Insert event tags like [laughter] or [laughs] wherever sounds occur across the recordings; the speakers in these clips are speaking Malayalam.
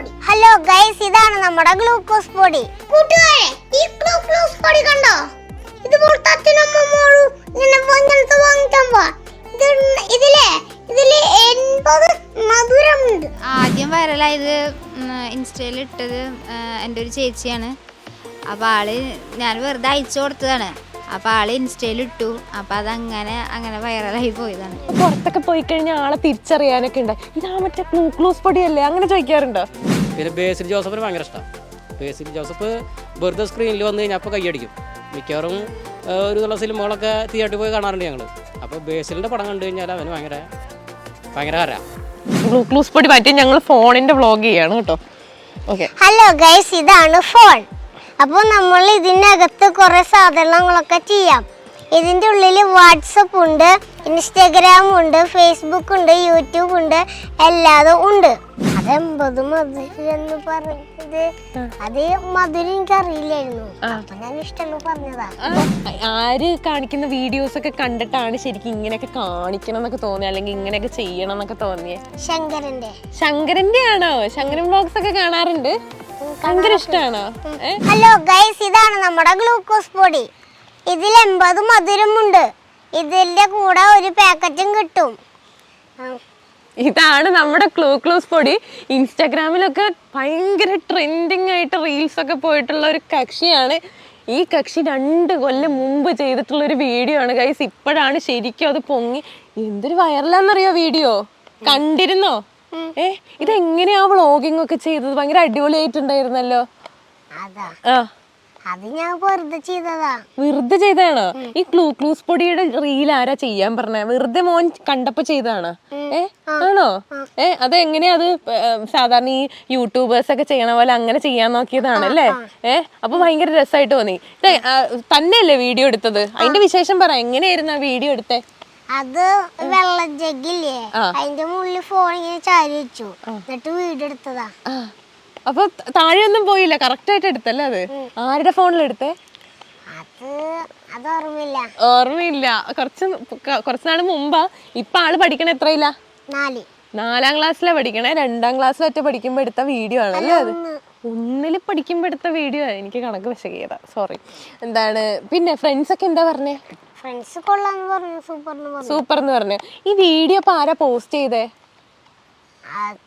പൊടി. ഹലോ ഗൈസ് ഇതാണ് നമ്മുടെ ഗ്ലൂക്കോസ് പൊടി. കൂട്ടുകാരെ ഈ ഗ്ലൂക്കോസ് പൊടി കണ്ടോ? ഇതുപോലത്തെ അച്ഛനമ്മോളും ഇങ്ങനെ ഇങ്ങനത്തെ വാങ്ങിക്കാൻ ഇത് ഇതിലെ ഇതിൽ എൺപത് മധുരമുണ്ട്. ആദ്യം വൈറലായത് ഇൻസ്റ്റയിൽ ഇട്ടത് എന്റെ ഒരു ചേച്ചിയാണ്. അപ്പോൾ ആൾ ഞാൻ വെറുതെ അയച്ചു കൊടുത്തതാണ്. അപ്പോൾ ആൾ ഇൻസ്റ്റയിൽ ഇട്ടു. അപ്പോൾ അതങ്ങനെ അങ്ങനെ വൈറലായി പോയതാണ്. പുറത്തൊക്കെ പോയി കഴിഞ്ഞാൽ ആളെ തിരിച്ചറിയാനൊക്കെ ഉണ്ട് ഇതാ മറ്റേ ഗ്ലൂക്ലൂസ് പൊടിയല്ലേ? അങ്ങനെ ചോദിക്കാറുണ്ടോ? പിന്നെ ബേസിൽ ജോസഫിന് ഭയങ്കര ഇഷ്ടം. ബേസിൽ ജോസഫ് വെറുതെ സ്ക്രീനിൽ വന്നു കഴിഞ്ഞാൽ അപ്പോൾ കൈയടിക്കും മിക്കവാറും ഒരു നല്ല സിനിമകളൊക്കെ തിയേറ്ററിൽ പോയി കാണാറുണ്ട് ഞങ്ങൾ അപ്പോൾ ബേസിലിന്റെ പടം കണ്ടു കഴിഞ്ഞാൽ അവന് ഭയങ്കര ഭയങ്കര ഹരാ. ഗ്ലൂക്ലൂസ് പൊടി മാറ്റി ഞങ്ങൾ ഫോണിന്റെ വ്ളോഗ് ചെയ്യാണ് കേട്ടോ. ഓക്കെ. ഹലോ ഗൈസ് ഇതാണ് ഫോൺ. അപ്പോൾ നമ്മൾ ഇതിനകത്ത് കുറേ സാധനങ്ങളൊക്കെ ചെയ്യാം. ഇതിന്റെ ഉള്ളിൽ വാട്സപ്പ് ഉണ്ട് ഇൻസ്റ്റഗ്രാം ഉണ്ട് ഫേസ്ബുക്ക് ഉണ്ട് യൂട്യൂബ് ഉണ്ട് എല്ലാതും ഉണ്ട്. അത് എൺപത് മധുരം എന്ന് പറഞ്ഞത്? അത് മധുരം എനിക്ക് അറിയില്ലായിരുന്നു അപ്പൊ ഞാൻ ഇഷ്ടമുള്ള പറഞ്ഞതാ. ആര് കാണിക്കുന്ന വീഡിയോസ് ഒക്കെ കണ്ടിട്ടാണ് ശരിക്കും ഇങ്ങനെയൊക്കെ കാണിക്കണം എന്നൊക്കെ തോന്നിയത് അല്ലെങ്കിൽ ഇങ്ങനെയൊക്കെ ചെയ്യണം എന്നൊക്കെ തോന്നിയത് ശങ്കരന്റെ. ശങ്കരന്റെ ആണോ? ശങ്കരൻ ബ്ലോഗ്സ് ഒക്കെ കാണാറുണ്ട്. ഭയങ്കര ഇഷ്ടമാണോ ഹലോ ഗൈസ് ഇതാണ് നമ്മുടെ ഗ്ലൂക്കോസ് പൊടി. ഇതിൽ എൺപത് മധുരമുണ്ട്. ഇതിന്റെ കൂടെ ഒരു പാക്കറ്റും കിട്ടും. ഇതാണ് നമ്മുടെ ക്ലൂ ക്ലൂസ് പൊടി. ഇൻസ്റ്റാഗ്രാമിലൊക്കെ ഭയങ്കര ട്രെൻഡിങ് ആയിട്ട് റീൽസ് ഒക്കെ പോയിട്ടുള്ള ഒരു കക്ഷിയാണ്. ഈ കക്ഷി രണ്ട് കൊല്ലം മുമ്പ് ചെയ്തിട്ടുള്ള ഒരു വീഡിയോ ആണ് ഗൈസ് ഇപ്പോഴാണ് ശരിക്കും അത് പൊങ്ങി. എന്തൊരു വൈറലാന്നറിയോ വീഡിയോ കണ്ടിരുന്നോ? ഏ ഇതെങ്ങനെയാ വ്ളോഗിംഗ് ഒക്കെ ചെയ്തത്? ഭയങ്കര അടിപൊളിയായിട്ടുണ്ടായിരുന്നല്ലോ. ആ. അത് ഞാൻ വെറുതെ ചെയ്തതാ. വെറുതെ ചെയ്തതാണോ? ഈ ക്ലൂ ക്ലൂസ് പൊടിയുടെ റീൽ ആരാ ചെയ്യാൻ പറഞ്ഞ? വെറുതെ മോൻ കണ്ടപ്പോ ചെയ്തതാണോ? ഏ ആണോ? ഏ അത് എങ്ങനെയാ അത് സാധാരണ ഈ യൂട്യൂബേഴ്സ് ഒക്കെ ചെയ്യണ പോലെ അങ്ങനെ ചെയ്യാൻ നോക്കിയതാണ് അല്ലേ ഏ അപ്പൊ ഭയങ്കര രസമായിട്ട് തോന്നി. തന്നെയല്ലേ വീഡിയോ എടുത്തത്? അതിന്റെ വിശേഷം പറ എങ്ങനെയായിരുന്നു ആ വീഡിയോ എടുത്തേ? അത് വെള്ളം ജഗ്ഗില്ലേ? അതിന്റെ മുകളിൽ ഫോൺ ഇങ്ങനെ ചാരി വെച്ചു. എന്നിട്ട് വീട് എടുത്തതാ. അപ്പൊ താഴെ ഒന്നും പോയില്ല. കറക്റ്റ് ആയിട്ട് എടുത്തല്ലേ അത്? ആരുടെ ഫോണിൽ എടുത്തേ? ഓർമ്മയില്ല. ഓർമ്മയില്ല. കുറച്ച് കുറച്ച് നാൾ മുമ്പാ. ഇപ്പൊ ആൾ പഠിക്കണ എത്രയില്ല നാല്. നാലാം ക്ലാസ്സിലാ പഠിക്കണേ. രണ്ടാം ക്ലാസ്സിലൊറ്റ പഠിക്കുമ്പോ എടുത്ത വീഡിയോ ആണല്ലേ അത്? ഒന്നിൽ പഠിക്കുമ്പോ എടുത്ത വീഡിയോ ആണ് എനിക്ക് കണക്ക് വിശകിയതാ. സോറി എന്താണ്? പിന്നെ ഫ്രണ്ട്സ് ഒക്കെ എന്താ പറഞ്ഞേ? ഫ്രണ്ട്സ് കൊള്ളാന്ന് പറഞ്ഞു സൂപ്പർ എന്ന് പറഞ്ഞു. സൂപ്പർ എന്ന് പറഞ്ഞു. ഈ വീഡിയോ ഇപ്പൊ ആരാ പോസ്റ്റ് ചെയ്തേ? അത്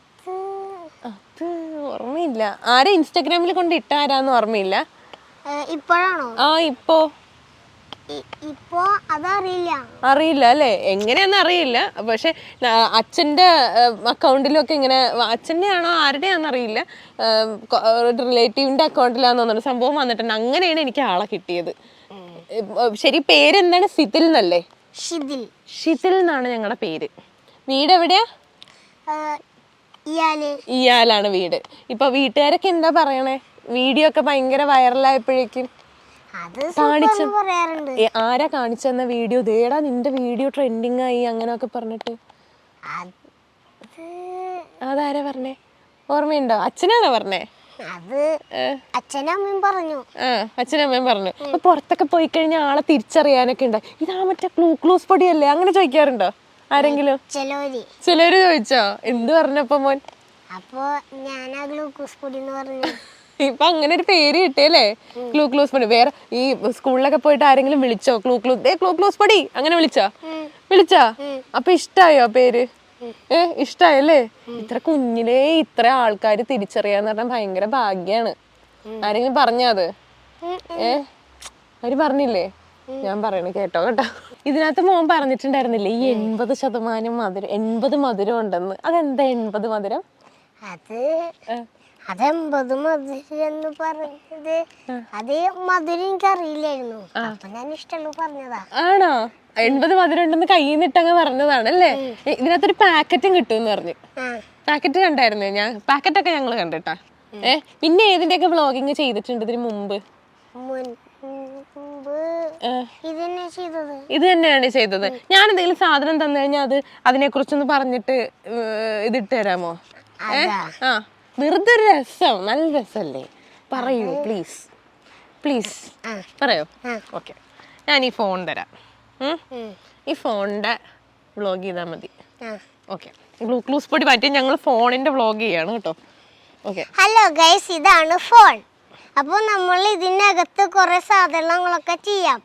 അത് ഓർമ്മയില്ല. ആരാ ഇൻസ്റ്റാഗ്രാമിൽ കൊണ്ട് ഇട്ട ആരാന്ന് ഓർമ്മയില്ല. ഇപ്പോഴാണോ? ആ ഇപ്പോ. ഇപ്പോ അതറിയില്ല. അറിയില്ല അല്ലേ? എങ്ങനെയാന്ന് അറിയില്ല. പക്ഷെ അച്ഛന്റെ അക്കൗണ്ടിലൊക്കെ ഇങ്ങനെ അച്ഛന്റെ ആണോ ആരുടെയാണെന്ന് അറിയില്ല റിലേറ്റീവിന്റെ അക്കൗണ്ടിലാന്ന് തോന്നുന്നു. സംഭവം വന്നിട്ടുണ്ട്. അങ്ങനെയാണ് എനിക്ക് ആളെ കിട്ടിയത്. ശരി പേരെന്താണ്? സിതിൽ എന്നല്ലേ? ഷിതിൽ ഷിതിൽ എന്നാണ് ഞങ്ങളുടെ പേര്. വീട് എവിടെയാ? ഇയാലാണ് വീട്. ഇപ്പൊ വീട്ടുകാരൊക്കെ എന്താ പറയണേ? വീഡിയോ ഒക്കെ ഭയങ്കര വൈറലായപ്പോഴേക്കും. ഏ, ആരാ കാണിച്ചെന്ന വീഡിയോ? ദേടാ നിന്റെ വീഡിയോ ട്രെൻഡിങ് ആയി അങ്ങനെയൊക്കെ പറഞ്ഞിട്ട്. അത് അതാരാ പറഞ്ഞേ? ഓർമ്മയുണ്ടോ? അച്ഛനാണോ പറഞ്ഞേ? അത് അച്ഛനും അമ്മയും പറഞ്ഞു. ആ പറഞ്ഞു. അപ്പൊ പുറത്തൊക്കെ പോയി കഴിഞ്ഞാൽ ആളെ തിരിച്ചറിയാനൊക്കെ ഉണ്ട്. ഇതാ മറ്റേ ക്ലൂക്ലൂസ് പൊടിയല്ലേ? അങ്ങനെ ചോദിക്കാറുണ്ടോ? ആരെങ്കിലും? ചെലോരി. ചിലര് ചോദിച്ചോ? എന്ത് പറഞ്ഞപ്പോ മോൻ? അപ്പോ ഞാൻ ആ ഗ്ലൂക്കോസ് പൊടി എന്ന് പറഞ്ഞു. [laughs] ഇപ്പൊ അങ്ങനെ ഒരു പേര് കിട്ടിയല്ലേ? ക്ലൂക്ലൂസ് പൊടി. വേറെ ഈ സ്കൂളിലൊക്കെ പോയിട്ട് ആരെങ്കിലും വിളിച്ചോ? ക്ലൂ ക്ലൂക്ലൂസ് ദേ ക്ലൂക്ലൂസ് പൊടി. അങ്ങനെ വിളിച്ചോ? വിളിച്ചോ? അപ്പൊ ഇഷ്ടായോ പേര്? ഏ ഇഷ്ടായല്ലേ? ഇത്ര കുഞ്ഞിലേ ഇത്ര ആൾക്കാർ തിരിച്ചറിയാന്ന് പറഞ്ഞാൽ ഭയങ്കര ഭാഗ്യാണ്. ആരെങ്കിലും പറഞ്ഞത് അത്? ഏ അവർ പറഞ്ഞില്ലേ? ഞാൻ പറയണ കേട്ടോ കേട്ടോ. ഇതിനകത്ത് മോൻ പറഞ്ഞിട്ടുണ്ടായിരുന്നില്ലേ ഈ എൺപത് ശതമാനം മധുരം എൺപത് മധുരം ഉണ്ടെന്ന്? അതെന്താ എൺപത് മധുരം? അത് അത് എൺപത് മധുരം എന്ന് പറഞ്ഞത് അത് മധുരം എനിക്ക് അറിയില്ലായിരുന്നു അപ്പൊ ഞാൻ ഇഷ്ടമുള്ള പറഞ്ഞതാ. ആണോ? എൺപത് മധുരം ഉണ്ടെന്ന് കയ്യിൽ നിന്നിട്ടങ്ങ് പറഞ്ഞതാണ് അല്ലേ ഇതിനകത്തൊരു പാക്കറ്റും കിട്ടുമെന്ന് പറഞ്ഞു. പാക്കറ്റ് കണ്ടായിരുന്നു ഞാൻ? പാക്കറ്റൊക്കെ ഞങ്ങൾ കണ്ടിട്ടാ. ഏ? പിന്നെ ഏതിന്റെയൊക്കെ വ്ളോഗിങ് ചെയ്തിട്ടുണ്ട് ഇതിന് മുമ്പ്? ഇത് തന്നെയാണ് ചെയ്തത്. ഞാൻ എന്തെങ്കിലും സാധനം തന്നു കഴിഞ്ഞാൽ അത് അതിനെ കുറിച്ചൊന്ന് പറഞ്ഞിട്ട് ഇതിട്ട് തരാമോ? ഏ? ആ. വെറുതെ ഒരു രസം നല്ല രസമല്ലേ പറയൂ പ്ലീസ് പ്ലീസ്. പറയോ. ഓക്കെ ഞാൻ ഈ ഫോൺ തരാം. ഈ ഫോണിന്റെ വ്ളോഗ് ചെയ്താൽ മതി. ഓക്കെ ഗ്ലൂക്ലൂസ് പൊടി മാറ്റി ഞങ്ങൾ ഫോണിന്റെ വ്ളോഗ് ചെയ്യാണ് കേട്ടോ. ഓക്കെ ഹലോ ഗൈസ് ഇതാണ് ഫോൺ അപ്പോൾ നമ്മൾ ഇതിനകത്ത് കുറേ സാധനങ്ങളൊക്കെ ചെയ്യാം.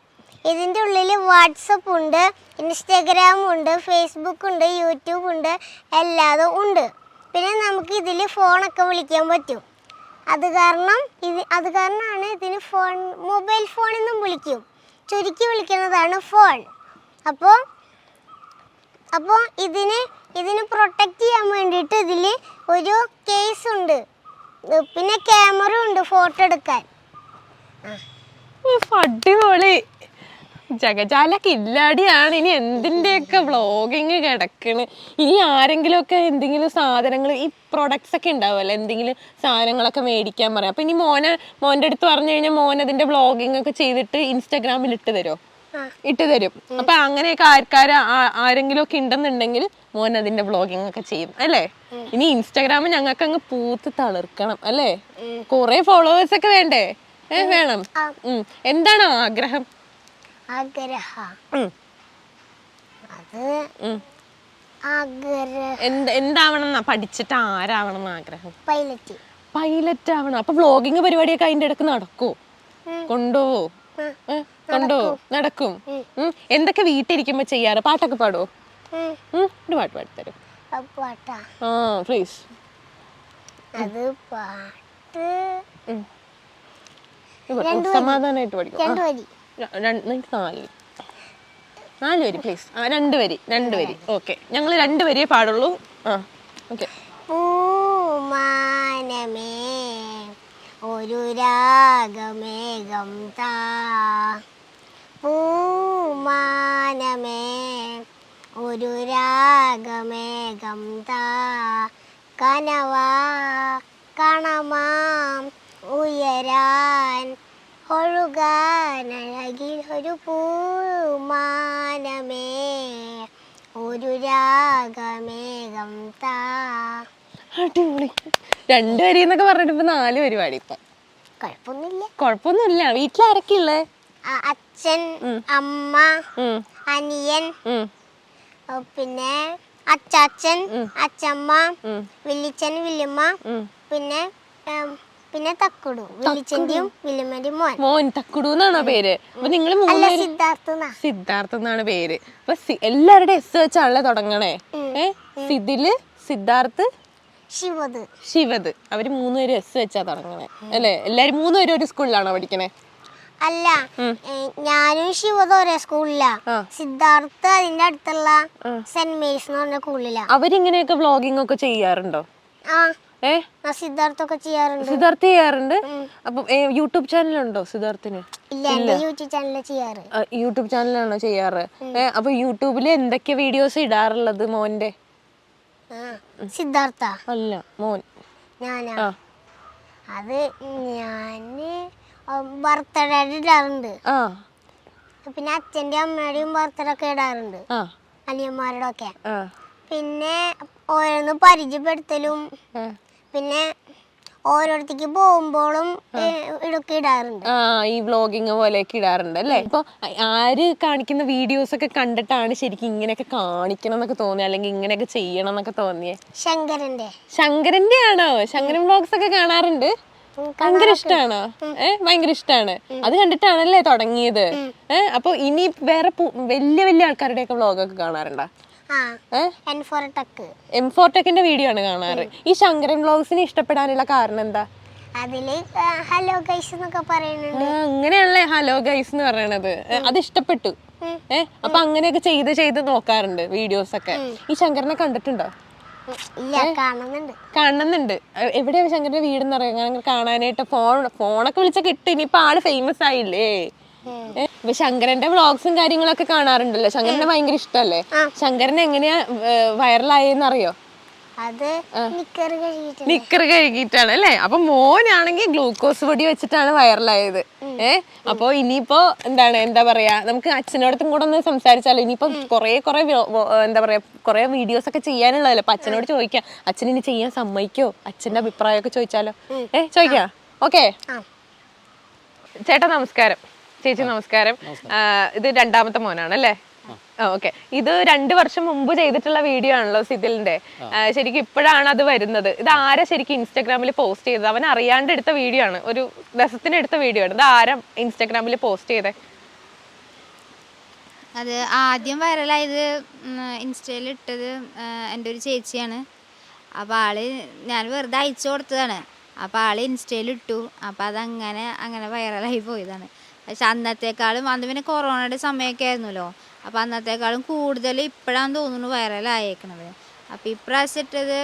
ഇതിന്റെ ഉള്ളിൽ വാട്സപ്പ് ഉണ്ട് ഇൻസ്റ്റാഗ്രാം ഉണ്ട് ഫേസ്ബുക്ക് ഉണ്ട് യൂട്യൂബ് ഉണ്ട് എല്ലാതും ഉണ്ട്. പിന്നെ നമുക്ക് ഇതിൽ ഫോണൊക്കെ വിളിക്കാൻ പറ്റും. അത് കാരണം ഇത് അത് കാരണമാണ് ഇതിന് ഫോൺ മൊബൈൽ ഫോണിൽ വിളിക്കും. ചുരുക്കി വിളിക്കുന്നതാണ് ഫോൺ അപ്പോൾ അപ്പോൾ ഇതിന് ഇതിന് പ്രൊട്ടക്റ്റ് ചെയ്യാൻ വേണ്ടിയിട്ട് ഇതിൽ ഒരു കേസ് ഉണ്ട്. പിന്നെ ക്യാമറ ഉണ്ട് ഫോട്ടോ എടുക്കാൻ. അടിപൊളി. ജഗജാല ഇല്ലാടിയാണ്. ഇനി എന്തിന്റെയൊക്കെ വ്ളോഗിങ് കിടക്കണ്? ഇനി ആരെങ്കിലും ഒക്കെ എന്തെങ്കിലും സാധനങ്ങൾ ഈ പ്രൊഡക്ട്സ് ഒക്കെ ഉണ്ടാവുമല്ലോ? എന്തെങ്കിലും സാധനങ്ങളൊക്കെ മേടിക്കാൻ പറയാം. അപ്പൊ ഇനി മോനെ മോന്റെ അടുത്ത് പറഞ്ഞു കഴിഞ്ഞാൽ മോൻ അതിന്റെ വ്ളോഗിങ് ഒക്കെ ചെയ്തിട്ട് ഇൻസ്റ്റാഗ്രാമിൽ ഇട്ട് തരുമോ? ഇട്ട് തരും. അപ്പൊ അങ്ങനെയൊക്കെ ആൾക്കാർ ആരെങ്കിലും ഒക്കെ ഉണ്ടെന്നുണ്ടെങ്കിൽ മോൻ അതിന്റെ വ്ളോഗിങ് ഒക്കെ ചെയ്യും. അല്ലേ? ഇനി ഇൻസ്റ്റാഗ്രാമിൽ ഞങ്ങൾക്ക് അങ്ങ് പൂത്ത് തളിർക്കണം. അല്ലേ? കുറെ ഫോളോവേഴ്സ് ഒക്കെ വേണ്ടേ? ഏ വേണം. ഉം. എന്താണ് ആഗ്രഹം? ആഗ്രഹ. അത്. എന്താവണം എന്നാ പഠിച്ചിട്ട് ആരാവണം ആഗ്രഹം? പൈലറ്റ്. പൈലറ്റ് ആവണം അപ്പൊ വ്ളോഗിങ് പരിപാടിയൊക്കെ അതിന്റെ ഇടയ്ക്ക് നടക്കോ? കൊണ്ടുപോവോ? കൊണ്ടുപോവോ നടക്കും. എന്തൊക്കെ വീട്ടിലിരിക്കുമ്പോ ചെയ്യാറ്? പാട്ടൊക്കെ പാടുവോ? ഉം. ഒരു പാട്ട് പാടിത്തരും. പാട്ടാ. ആ പ്ലീസ് അത് പാട്ട് സമാധാനമായിട്ട് പഠിക്കും. രണ്ട് നാല്. നാല് വരി പ്ലീസ് ആ രണ്ട് വരി രണ്ട് വരി. ഓക്കെ ഞങ്ങൾ രണ്ട് വരിയേ പാടുള്ളൂ. ആ ഓക്കെ പൂമാനമേ ഒരു രാഗമേഘം താ. പൂമാനമേ ഒരു രാഗമേഘം താ. കനവാ കണമാം ഉയരാൻ ഒരു പൂമാനമേ ഒരു രാഗമേഘം താ. അടിപൊളി. രണ്ട് വരി എന്നൊക്കെ പറഞ്ഞിട്ട് ഇപ്പൊ നാല് പരിപാടി ഇപ്പൊ. കുഴപ്പമൊന്നുമില്ല. കുഴപ്പമൊന്നുമില്ല. ഉള്ളേ? അച്ഛൻ അമ്മ അനിയൻ പിന്നെ അച്ചാച്ചൻ അച്ചമ്മ. വില്ലിച്ചൻ വില്ലുമ്മ. പിന്നെ പിന്നെ തക്കുടു. വില്ലിച്ചന്റെയും വില്ലുമ്മന്റെയും മോൻ. മോൻ തക്കുടു എന്നാണോ പേര്? അപ്പൊ നിങ്ങൾ സിദ്ധാർത്ഥ. സിദ്ധാർത്ഥ എന്നാണ് പേര്. അപ്പൊ എല്ലാവരുടെ എസ് വെച്ചാണല്ലേ തുടങ്ങണേ. ഏ? സിദിൽ സിദ്ധാർത്ഥ് ശിവത് ശിവത് അവർ മൂന്നുപേരും എസ് വെച്ചാ തുടങ്ങണേ. അല്ലേ? എല്ലാരും മൂന്നുപേരും ഒരു സ്കൂളിലാണോ പഠിക്കണേ? അല്ല ഞാനും ശിവത് ഒരേ സ്കൂളിലാ. സിദ്ധാർത്ഥ അതിന്റെ അടുത്തുള്ള സെന്റ് മേരീസ് എന്ന് പറഞ്ഞ സ്കൂളിലാ. അവരിങ്ങനെയൊക്കെ വ്ളോഗിംഗ് ഒക്കെ ചെയ്യാറുണ്ടോ? ആ. ഏ? ആ സിദ്ധാർത്ഥ ഒക്കെ ചെയ്യാറുണ്ട്. സിദ്ധാർത്ഥ ചെയ്യാറുണ്ട്? അപ്പൊ യൂട്യൂബ് ചാനലുണ്ടോ സിദ്ധാർത്ഥിന്? യൂട്യൂബ് ചാനലാണോ ചെയ്യാറ്. അപ്പൊ യൂട്യൂബിൽ എന്തൊക്കെ വീഡിയോസ് ഇടാറുള്ളത് മോന്റെ സിദ്ധാർത്ഥ. അല്ല മോൻ. ഞാനാ? അത് ഞാൻ ബർത്ത്ഡേ ഇടാറുണ്ട്. പിന്നെ അച്ഛന്റെ അമ്മയുടെയും ബർത്ത്ഡേ ഒക്കെ ഇടാറുണ്ട് അനിയന്മാരുടെ ഒക്കെ പിന്നെ ഓരോന്ന് പരിചയപ്പെടുത്തലും. പിന്നെ ഓരോരുത്തേക്ക് പോകുമ്പോഴും ഇടൊക്കെ ഇടാറുണ്ട്. ആ ഈ വ്ളോഗിങ് പോലെയൊക്കെ ഇടാറുണ്ട് അല്ലേ? ഇപ്പൊ ആര് കാണിക്കുന്ന വീഡിയോസ് ഒക്കെ കണ്ടിട്ടാണ് ശരിക്കും ഇങ്ങനെയൊക്കെ കാണിക്കണം എന്നൊക്കെ തോന്നിയത് അല്ലെങ്കിൽ ഇങ്ങനെയൊക്കെ ചെയ്യണം എന്നൊക്കെ തോന്നിയേ? ശങ്കരന്റെ. ശങ്കരന്റെ ആണോ? ശങ്കരൻ വ്ളോഗ്സ് ഒക്കെ കാണാറുണ്ട്. ഭയങ്കര ഇഷ്ടാണോ? ഏ ഭയങ്കര ഇഷ്ടാണ്. അത് കണ്ടിട്ടാണല്ലേ തുടങ്ങിയത്? ഏഹ് അപ്പൊ ഇനി വേറെ വലിയ വലിയ ആൾക്കാരുടെ ഒക്കെ വ്ളോഗൊക്കെ കാണാറുണ്ടോ? എൻ ഫോർ ടക്ക് എം ഫോർടെക്കിന്റെ വീഡിയോ ആണ് കാണാറ്. ഈ ശങ്കരൻ ബ്ലോഗ്സിനെ ഇഷ്ടപ്പെടാനുള്ള കാരണം എന്താ? അതിൽ ഹലോ ഗൈസ് എന്നൊക്കെ പറയുന്നുണ്ട്. അങ്ങനെയല്ലേ ഹലോ ഗൈസ് എന്ന് പറയണത്. അത് ഇഷ്ടപ്പെട്ടു ഏ അപ്പൊ അങ്ങനെയൊക്കെ ചെയ്ത് ചെയ്ത് നോക്കാറുണ്ട് വീഡിയോസ് ഒക്കെ. ഈ ശങ്കരനെ കണ്ടിട്ടുണ്ടോ? കാണുന്നുണ്ട്. എവിടെയാണ് എ- ശങ്കരന്റെ വീടെന്ന് അറിയാം. കാണാനായിട്ട് ഫോൺ ഫോണൊക്കെ വിളിച്ച കിട്ടും. ഇനിയിപ്പൊ ആൾ ഫേമസ് ആയില്ലേ? ഇപ്പൊ ശങ്കരന്റെ വ്ളോഗ്സും കാര്യങ്ങളൊക്കെ കാണാറുണ്ടല്ലോ. ശങ്കരനെ ഭയങ്കര ഇഷ്ടല്ലേ? ശങ്കരൻ എങ്ങനെയാ വൈറലായെന്ന് അറിയോ അത് നിക്കറ് കഴിയിട്ട് നിക്കർ കഴുകിയിട്ടാണ് അല്ലേ? അപ്പൊ മോനാണെങ്കിൽ ഗ്ലൂക്കോസ് പൊടി വെച്ചിട്ടാണ് വൈറലായത്. ഏ അപ്പൊ ഇനിയിപ്പോ എന്താണ് എന്താ പറയാ നമുക്ക് അച്ഛനോടത്തും കൂടെ ഒന്ന് സംസാരിച്ചാലോ? ഇനിയിപ്പോ കൊറേ കൊറേ എന്താ പറയാ കൊറേ വീഡിയോസ് ഒക്കെ ചെയ്യാനുള്ളതല്ലേ? അപ്പൊ അച്ഛനോട് ചോദിക്കാം. അച്ഛൻ ഇനി ചെയ്യാൻ സമ്മതിക്കോ? അച്ഛന്റെ അഭിപ്രായമൊക്കെ ചോദിച്ചാലോ? ഏ ചോദിക്കാം. ഓക്കെ. ചേട്ടാ നമസ്കാരം. ചേച്ചി നമസ്കാരം. ഇത് രണ്ടാമത്തെ മോനാണ് അല്ലേ ഓക്കെ. ഇത് രണ്ടു വർഷം മുമ്പ് ചെയ്തിട്ടുള്ള വീഡിയോ ആണല്ലോ സിതിലിന്റെ. ശരിക്കും ഇപ്പോഴാണ് അത് വരുന്നത്. ഇത് ആരാ ശരിക്കും ഇൻസ്റ്റാഗ്രാമിൽ പോസ്റ്റ് ചെയ്തത്? അവൻ അറിയാണ്ട് എടുത്ത വീഡിയോ ആണ്. ഒരു രസത്തിന് എടുത്ത വീഡിയോ ആണ്. ഇത് ആരാ ഇൻസ്റ്റാഗ്രാമിൽ പോസ്റ്റ് ചെയ്തേ? അത് ആദ്യം വൈറലായത് ഇൻസ്റ്റയിൽ ഇട്ടത് എന്റെ ഒരു ചേച്ചിയാണ്. അപ്പോൾ ആൾ ഞാൻ വെറുതെ അയച്ചു കൊടുത്തതാണ്. അപ്പോൾ ആൾ ഇൻസ്റ്റയിൽ ഇട്ടു. അപ്പോൾ അതങ്ങനെ അങ്ങനെ വൈറലായി പോയതാണ്. പക്ഷെ അന്നത്തേക്കാളും അന്ന് പിന്നെ കൊറോണയുടെ സമയമൊക്കെ ആയിരുന്നല്ലോ. അപ്പോൾ അന്നത്തേക്കാളും കൂടുതൽ ഇപ്പോഴാണ് തോന്നുന്നു വൈറലായേക്കണത് അപ്പോൾ ഇപ്രാവശ്യം ഇട്ടത്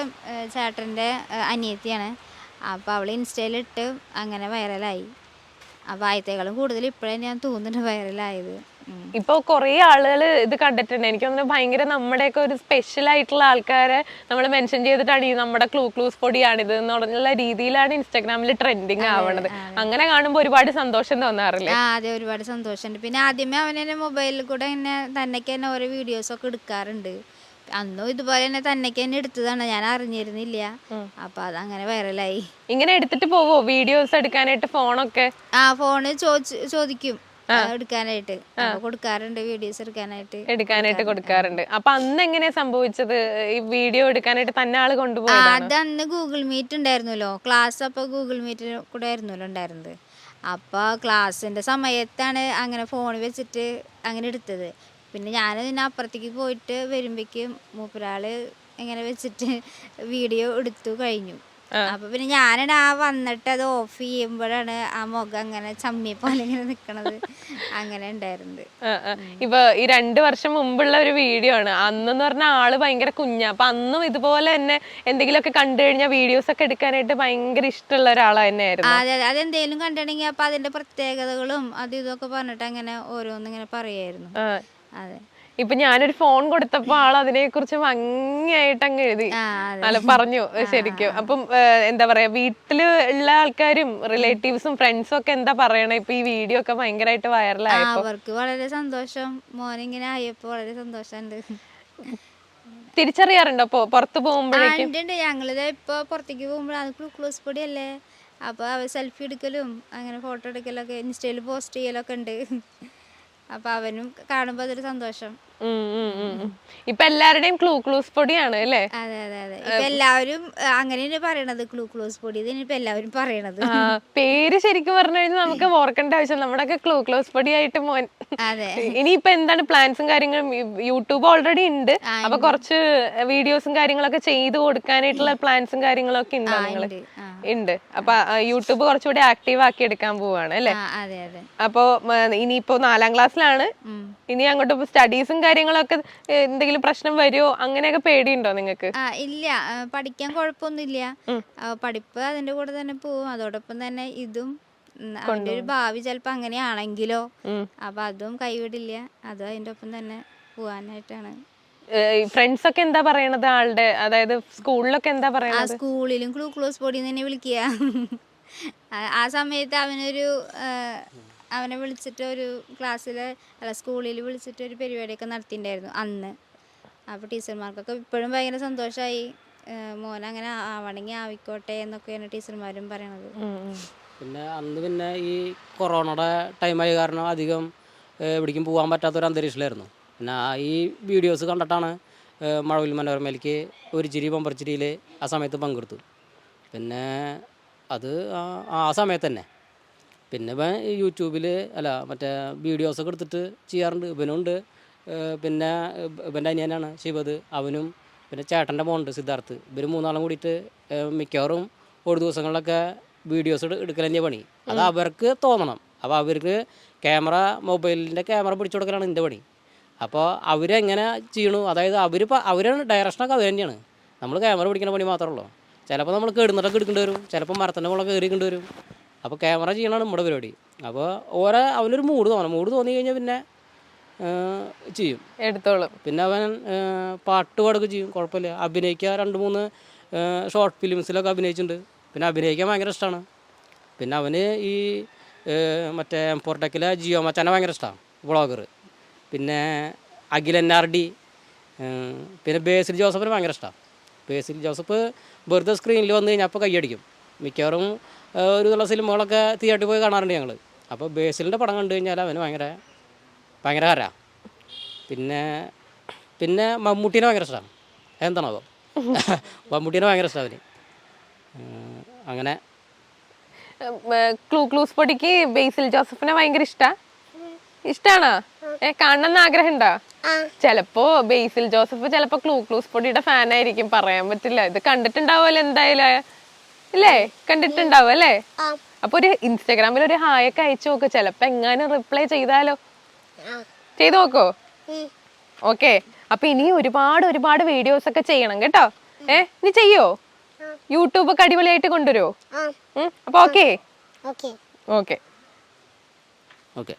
ചേട്ടന്റെ അനിയത്തിയാണ്. അപ്പോൾ അവൾ ഇൻസ്റ്റയിലിട്ട് അങ്ങനെ വൈറലായി അപ്പോൾ ആയത്തേക്കാളും കൂടുതൽ ഇപ്പോഴാണ് ഞാൻ തോന്നുന്നുണ്ട് വൈറലായത്. ഇപ്പൊ കുറെ ആളുകൾ ഇത് കണ്ടിട്ടുണ്ട്. എനിക്ക് തോന്നുന്നു ഭയങ്കര നമ്മുടെയൊക്കെ ഒരു സ്പെഷ്യൽ ആയിട്ടുള്ള ആൾക്കാരെ നമ്മൾ മെൻഷൻ ചെയ്തിട്ടാണ് ഈ നമ്മുടെ ക്ലൂ ക്ലൂസ് പൊടിയാണിത് എന്നുള്ള രീതിയിലാണ് ഇൻസ്റ്റാഗ്രാമിൽ ട്രെൻഡിങ് ആവണത്. അങ്ങനെ കാണുമ്പോൾ ഒരുപാട് സന്തോഷം തോന്നാറില്ലേ? ആ അതെ ഒരുപാട് സന്തോഷമുണ്ട്. പിന്നെ ആദ്യമേ അവൻ എന്നെ മൊബൈലിൽ കൂടെ തന്നേക്ക് തന്നെ ഓരോ വീഡിയോസ് ഒക്കെ എടുക്കാറുണ്ട്. അന്നും ഇതുപോലെ തന്നെ തന്നേക്ക് തന്നെ എടുത്തതാണ്. ഞാൻ അറിഞ്ഞിരുന്നില്ല. അപ്പൊ അങ്ങനെ വൈറലായി ഇങ്ങനെ എടുത്തിട്ട് പോവോ? വീഡിയോസ് എടുക്കാനായിട്ട് ഫോണൊക്കെ ആ ഫോണ് ചോദിച്ചു ചോദിക്കും. എടുക്കാനായിട്ട്. കൊടുക്കാറുണ്ട് വീഡിയോസ് എടുക്കാനായിട്ട്. എടുക്കാനായിട്ട് കൊടുക്കാറുണ്ട്. അപ്പൊ അന്ന് എങ്ങനെയാ സംഭവിച്ചത്? ഈ വീഡിയോ എടുക്കാനായിട്ട് തന്നെ ആൾ ആ, കൊണ്ടുപോയതാണ്? അത് അന്ന് ഗൂഗിൾ മീറ്റ് ഉണ്ടായിരുന്നല്ലോ. ക്ലാസ് അപ്പൊ ഗൂഗിൾ മീറ്റ് കൂടെ ആയിരുന്നല്ലോ ഉണ്ടായിരുന്നത്. അപ്പൊ ക്ലാസ്സിന്റെ സമയത്താണ് അങ്ങനെ ഫോൺ വെച്ചിട്ട് അങ്ങനെ എടുത്തത്. പിന്നെ ഞാൻ ഇതിന് അപ്പുറത്തേക്ക് പോയിട്ട് വരുമ്പോഴേക്കും മൂപ്പരാൾ ഇങ്ങനെ വെച്ചിട്ട് [laughs] വീഡിയോ എടുത്തു കഴിഞ്ഞു. അപ്പൊ പിന്നെ ഞാനാണ് ആ വന്നിട്ട് അത് ഓഫ് ചെയ്യുമ്പോഴാണ് ആ മുഖം അങ്ങനെ ചമ്മി പോലെ ഇങ്ങനെ നിക്കണത്. അങ്ങനെ ഉണ്ടായിരുന്നത്. ഇപ്പൊ ഈ രണ്ടു വർഷം മുമ്പുള്ള ഒരു വീഡിയോ ആണ്. അന്നെന്ന് പറഞ്ഞ ആൾ ഭയങ്കര കുഞ്ഞാ. അപ്പൊ അന്നും ഇതുപോലെ തന്നെ എന്തെങ്കിലുമൊക്കെ കണ്ടു കഴിഞ്ഞാൽ വീഡിയോസ് ഒക്കെ എടുക്കാനായിട്ട് ഭയങ്കര ഇഷ്ടമുള്ള ഒരാളാ തന്നെയായിരുന്നു. അതെ അതെ. അതെന്തെങ്കിലും കണ്ടിട്ടുണ്ടെങ്കിൽ അപ്പൊ അതിന്റെ പ്രത്യേകതകളും അത് ഇതൊക്കെ പറഞ്ഞിട്ട് അങ്ങനെ ഓരോന്നിങ്ങനെ പറയായിരുന്നു. അതെ. ഇപ്പൊ ഞാനൊരു ഫോൺ കൊടുത്തപ്പോ ആൾ അതിനെ കുറിച്ച് ഭംഗിയായിട്ട് അങ്ങ് എഴുതി അല്ല പറഞ്ഞു ശരിക്കും. അപ്പം എന്താ പറയാ വീട്ടിൽ ഉള്ള ആൾക്കാരും റിലേറ്റീവ്സും ഫ്രണ്ട്സും ഒക്കെ എന്താ പറയണേ? ഇപ്പൊ ഈ വീഡിയോ ഒക്കെ ഭയങ്കരമായിട്ട് വൈറലായപ്പോ. അവർക്ക് വളരെ സന്തോഷം. മോനിങ്ങനെ ആയപ്പോ വളരെ സന്തോഷമുണ്ട്. തിരിച്ചറിയാറുണ്ടോ? അപ്പൊ പുറത്തു പോകുമ്പോഴേക്കും? ഞങ്ങളിത് ഇപ്പൊ പുറത്തേക്ക് പോകുമ്പോഴാണ് ക്ലൂസ് പൊടി അല്ലേ അപ്പൊ അവർ സെൽഫി എടുക്കലും അങ്ങനെ ഫോട്ടോ എടുക്കലൊക്കെ ഇൻസ്റ്റയിൽ പോസ്റ്റ് ചെയ്യലൊക്കെ ഉണ്ട്. അപ്പൊ അവനും കാണുമ്പോ അതൊരു സന്തോഷം. ഇപ്പൊ എല്ലാവരുടെയും ക്ലൂ ക്ലൂസ് പൊടിയാണ് അല്ലേ? അതെ അതെ അതെ. ഇപ്പൊ എല്ലാവരും അങ്ങനെയാണ് പറയണത് ക്ലൂ ക്ലൂസ് പൊടി. ഇതിനിപ്പോ എല്ലാവരും പറയണത്. പേര് ശരിക്കും പറഞ്ഞു കഴിഞ്ഞാൽ നമുക്ക് ഓർക്കേണ്ട ആവശ്യം നമ്മുടെയൊക്കെ ക്ലൂ ക്ലോസ് പൊടിയായിട്ട് മോൻ അതെ. ഇനിയിപ്പോ എന്താണ് പ്ലാൻസും കാര്യങ്ങളും? യൂട്യൂബ് ഓൾറെഡി ഉണ്ട്. അപ്പൊ കുറച്ച് വീഡിയോസും കാര്യങ്ങളൊക്കെ ചെയ്തു കൊടുക്കാനായിട്ടുള്ള പ്ലാൻസും കാര്യങ്ങളൊക്കെ ഉണ്ടോ നിങ്ങൾ ഉണ്ട്. അപ്പൊ യൂട്യൂബ് കുറച്ചുകൂടി ആക്റ്റീവ് ആക്കി എടുക്കാൻ പോവാണ് അല്ലേ? അപ്പൊ ഇനിയിപ്പോ നാലാം ക്ലാസ്സിലാണ്. ഇനി അങ്ങോട്ട് സ്റ്റഡീസും കാര്യങ്ങളൊക്കെ എന്തെങ്കിലും പ്രശ്നം വരുമോ അങ്ങനെയൊക്കെ പേടിയുണ്ടോ നിങ്ങൾക്ക് ആ ഇല്ല. ആ, പഠിക്കാൻ കുഴപ്പമൊന്നുമില്ല. ആ, പഠിപ്പ് അതിന്റെ കൂടെ തന്നെ പോവും. അതോടൊപ്പം തന്നെ ഇതും ഉം, അവന്റെ ഒരു ഭാവി ചിലപ്പോ അങ്ങനെയാണെങ്കിലോ. അപ്പൊ അതും കൈവിടില്ല. അതും അതിന്റെ ഒപ്പം തന്നെ പോവാനായിട്ടാണ്. ഫ്രണ്ട്സ് ഒക്കെ എന്താ പറയണത് ആളുടെ? അതായത് സ്കൂളിലൊക്കെ എന്താ ആ പറയണത്? സ്കൂളിലും ക്ലൂ ക്ലോസ് പൊടി തന്നെ വിളിക്കുക ആ- ആ സമയത്ത് അവനൊരു ആ, അവനെ വിളിച്ചിട്ട് ഒരു ക്ലാസ്സിൽ അല്ല സ്കൂളിൽ വിളിച്ചിട്ട് ഒരു പരിപാടിയൊക്കെ നടത്തിയിട്ടുണ്ടായിരുന്നു അന്ന്. അപ്പോൾ ടീച്ചർമാർക്കൊക്കെ ഇപ്പോഴും ഭയങ്കര സന്തോഷമായി. മോൻ അങ്ങനെ ആവണമെങ്കിൽ ആവിക്കോട്ടെ എന്നൊക്കെയാണ് ടീച്ചർമാരും പറയണത്. പിന്നെ അന്ന് പിന്നെ ഈ കൊറോണയുടെ ടൈമായ കാരണം അധികം എവിടേക്കും പോകാൻ പറ്റാത്തൊരു അന്തരീക്ഷത്തിലായിരുന്നു. പിന്നെ ആ ഈ വീഡിയോസ് കണ്ടിട്ടാണ് മഴവിൽ മനോരമയിലേക്ക് ഒരു ചിരി പമ്പർച്ചിരിയിൽ ആ സമയത്ത് പങ്കെടുത്തു. പിന്നെ അത് ആ- ആ സമയത്ത് തന്നെ പിന്നെ ഇവൻ യൂട്യൂബിൽ അല്ല മറ്റേ വീഡിയോസൊക്കെ എടുത്തിട്ട് ചെയ്യാറുണ്ട്. ഇവനുണ്ട്. ഉണ്ട് പിന്നെ ഇവന്റെ അനിയനാണ് ശിവത്. അവനും പിന്നെ ചേട്ടന്റെ മോനുണ്ട് സിദ്ധാർത്ഥ്. ഇവർ മൂന്നാളും കൂടിയിട്ട് മിക്കവാറും ഒരു ദിവസങ്ങളിലൊക്കെ വീഡിയോസ് എടുക്കൽ തന്നെ പണി. അത് അവർക്ക് തോന്നണം. അപ്പോൾ അവർക്ക് ക്യാമറ മൊബൈലിന്റെ ക്യാമറ പിടിച്ചു കൊടുക്കലാണ് എന്റെ പണി. അപ്പോൾ അവരെങ്ങനെ ചെയ്യണു? അതായത് അവർ അവരാണ് ഡയറക്ഷനൊക്കെ അവർ തന്നെയാണ്. നമ്മൾ ക്യാമറ പിടിക്കുന്ന പണി മാത്രമേ ഉള്ളൂ. ചിലപ്പോൾ നമ്മൾ കേടുന്നിട്ടൊക്കെ എടുക്കേണ്ടി വരും. ചിലപ്പോൾ മരത്തിന്റെ മുകളിൽ കയറിക്കേണ്ടി വരും. അപ്പോൾ ക്യാമറ ചെയ്യണതാണ് നമ്മുടെ പരിപാടി. അപ്പോൾ ഓരോ അവനൊരു മൂഡ് തോന്നണം. മൂഡ് തോന്നി കഴിഞ്ഞാൽ പിന്നെ ചെയ്യും. എടുത്തോളും. പിന്നെ അവൻ പാട്ട് പാടുക ചെയ്യും. കുഴപ്പമില്ല. അഭിനയിക്കുക രണ്ട് മൂന്ന് ഷോർട്ട് ഫിലിംസിലൊക്കെ അഭിനയിച്ചിട്ടുണ്ട്. പിന്നെ അഭിനയിക്കാൻ ഭയങ്കര ഇഷ്ടമാണ് പിന്നെ അവന് ഈ മറ്റേ എംപോർട്ടക്കിലെ ജിയോ മച്ചാനെ ഭയങ്കര ഇഷ്ടമാണ് വ്ളോഗർ പിന്നെ അഖിൽ എൻ ആർ ഡി പിന്നെ ബേസിൽ ജോസഫിന് ഭയങ്കര ഇഷ്ടമാണ് ബേസിൽ ജോസഫ് വെറുതെ സ്ക്രീനിൽ വന്നു കഴിഞ്ഞാൽ അപ്പോൾ കൈയടിക്കും. മിക്കവാറും ഒരു നല്ല സിനിമകളൊക്കെ തിയേറ്ററിൽ പോയി കാണാറുണ്ട് ഞങ്ങൾ അപ്പോൾ ബേസിലിന്റെ പടം കണ്ടു കഴിഞ്ഞാൽ അവന് ഭയങ്കര ഭയങ്കര ഹരാ പിന്നെ പിന്നെ മമ്മൂട്ടീനെ ഭയങ്കര ഇഷ്ടമാണ് എന്താണോ മമ്മൂട്ടീനെ ഭയങ്കര ഇഷ്ടമാണ് അവന്. അങ്ങനെ. ക്ലൂ ക്ലൂസ് പൊടിക്ക് ബേസിൽ ജോസഫിനെ ഭയങ്കര ഇഷ്ടാ? ഇഷ്ടാണോ? ഏ കാണണമെന്ന് ആഗ്രഹം ഉണ്ടോ ചിലപ്പോ ചെലപ്പോ ബേസിൽ ജോസഫ് ചെലപ്പോ ക്ലൂ ക്ലൂസ് പൊടിയുടെ ഫാൻ ആയിരിക്കും പറയാൻ പറ്റില്ല. ഇത് കണ്ടിട്ടുണ്ടാവുമല്ലോ എന്തായാലും. ഇല്ലേ കണ്ടിട്ടുണ്ടാവും അല്ലേ? അപ്പൊ ഒരു ഇൻസ്റ്റാഗ്രാമിൽ ഒരു ഹായ് ഒക്കെ അയച്ചു നോക്ക്. ചെലപ്പോ എങ്ങാനും റിപ്ലൈ ചെയ്താലോ? ആ. ചെയ്തു നോക്കോ. ഓക്കെ അപ്പൊ ഇനി ഒരുപാട് ഒരുപാട് വീഡിയോസ് ഒക്കെ ചെയ്യണം കേട്ടോ. ഏ? നീ ചെയ്യോ? യൂട്യൂബ് ഒക്കെ അടിപൊളിയായിട്ട് കൊണ്ടുവരുമോ ആ. അപ്പൊ ഓക്കെ ഓക്കെ ഓക്കെ ഓക്കെ